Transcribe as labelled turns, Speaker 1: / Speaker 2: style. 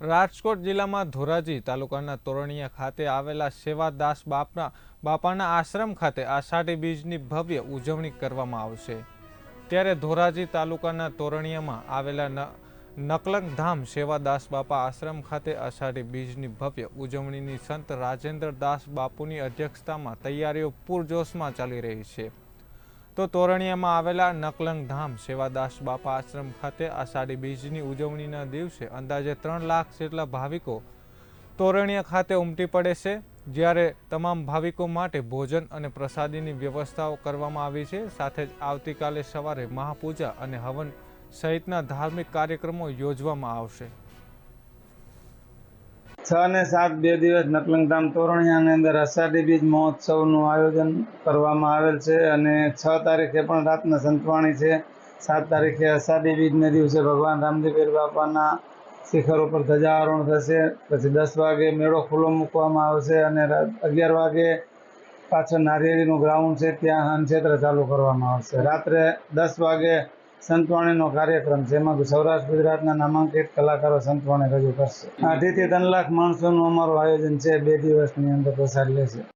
Speaker 1: રાજકોટ જિલ્લામાં ધોરાજી તાલુકાના તોરણિયા ખાતે આવેલા સેવાદાસ બાપના બાપાના આશ્રમ ખાતે આષાઢી બીજની ભવ્ય ઉજવણી કરવામાં આવશે. ત્યારે ધોરાજી તાલુકાના તોરણિયામાં આવેલા ન- નકલંક ધામ સેવાદાસ બાપા આશ્રમ ખાતે અષાઢી બીજની ભવ્ય ઉજવણીની સંત રાજેન્દ્ર દાસ બાપુની અધ્યક્ષતામાં તૈયારીઓ પૂરજોશમાં ચાલી રહી છે. તો તોરણિયામાં આવેલા નકલંગ ધામ સેવાદાસ બાપા આશ્રમ ખાતે આષાઢી બીજની ઉજવણીના દિવસે અંદાજે ત્રણ લાખ જેટલા ભાવિકો તોરણિયા ખાતે ઉમટી પડે છે. જ્યારે તમામ ભાવિકો માટે ભોજન અને પ્રસાદીની વ્યવસ્થાઓ કરવામાં આવી છે. સાથે જ આવતીકાલે સવારે મહાપૂજા અને હવન સહિતના ધાર્મિક કાર્યક્રમો યોજવામાં આવશે.
Speaker 2: છ ને સાત બે દિવસ નકલંગધામ તોરણિયાની અંદર અષાઢી બીજ મહોત્સવનું આયોજન કરવામાં આવેલ છે અને છ તારીખે પણ રાતના સંતવાણી છે. સાત તારીખે અષાઢી બીજને દિવસે ભગવાન રામદેવીર બાપાના શિખર ઉપર ધજારોહણ થશે. પછી દસ વાગે મેળો ખુલ્લો મૂકવામાં આવશે અને અગિયાર વાગે પાછળ નારિયેળીનું ગ્રાઉન્ડ છે. ત્યાં હનક્ષેત્ર ચાલુ કરવામાં આવશે. રાત્રે દસ વાગે સંતવાણીનો કાર્યક્રમ છે એમાં સૌરાષ્ટ્ર ગુજરાતના નામાંકિત કલાકારો સંતવાણી રજૂ કરશે. આથી ત્રણ લાખ માણસોનું અમારું આયોજન છે. બે દિવસની અંદર પ્રસાદ લેશે.